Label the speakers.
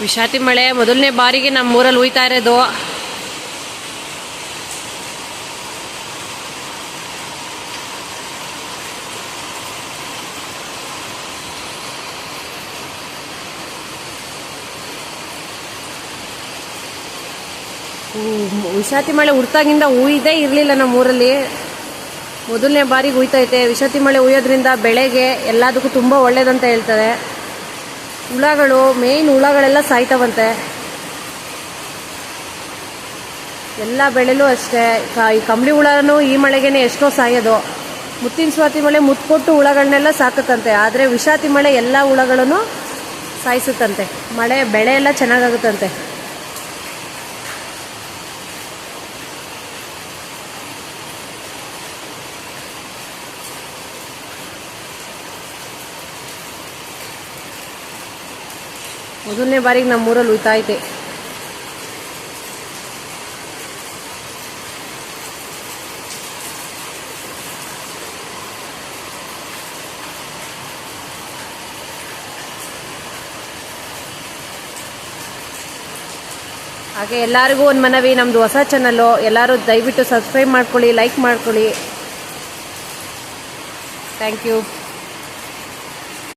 Speaker 1: ವಿಷಾತಿ ಮಳೆ ಮೊದಲನೇ ಬಾರಿಗೆ ನಮ್ಮ ಊರಲ್ಲಿ ಉಯ್ತಾ ಇರೋದು. ವಿಷಾತಿ ಮಳೆ ಹುಡ್ತಾಗಿಂದ ಉಯ್ದೇ ಇರಲಿಲ್ಲ ನಮ್ಮ ಊರಲ್ಲಿ ಮೊದಲನೇ ಬಾರಿಗೆ ಉಯ್ತೈತೆ ವಿಷಾತಿ ಮಳೆ ಉಯ್ಯೋದ್ರಿಂದ ಬೆಳೆಗೆ ಎಲ್ಲದಕ್ಕೂ ತುಂಬ ಒಳ್ಳೇದಂತ ಹೇಳ್ತಾರೆ. ಹುಳಗಳು ಮೇಯ್ನ್ ಹುಳಗಳೆಲ್ಲ ಸಾಯ್ತವಂತೆ. ಎಲ್ಲ ಬೆಳೆಲೂ ಅಷ್ಟೇ. ಈ ಕಂಬಳಿ ಹುಳನೂ ಈ ಮಳೆಗೇನೆ ಎಷ್ಟೋ ಸಾಯೋದು. ಮುತ್ತಿನ ಸ್ವಾತಿ ಮಳೆ ಮುತ್ಕೊಟ್ಟು ಹುಳಗಳನ್ನೆಲ್ಲ ಸಾಕುತ್ತಂತೆ. ಆದರೆ ವಿಷಾತಿ ಮಳೆ ಎಲ್ಲ ಹುಳಗಳನ್ನು ಸಾಯಿಸುತ್ತಂತೆ. ಮಳೆ, ಬೆಳೆ ಎಲ್ಲ ಚೆನ್ನಾಗಾಗುತ್ತಂತೆ. ಮೊದಲನೇ ಬಾರಿಗೆ ನಮ್ಮೂರಲ್ಲಿ ಊರಲ್ಲಿ ಉಯ್ತಾ ಐತೆ ಹಾಗೆ ಎಲ್ಲರಿಗೂ ಒಂದು ಮನವಿ ನಮ್ಮದು ಹೊಸ ಚಾನಲ್ಲು ಎಲ್ಲರೂ ದಯವಿಟ್ಟು ಸಬ್ಸ್ಕ್ರೈಬ್ ಮಾಡ್ಕೊಳ್ಳಿ ಲೈಕ್ ಮಾಡ್ಕೊಳ್ಳಿ. Thank you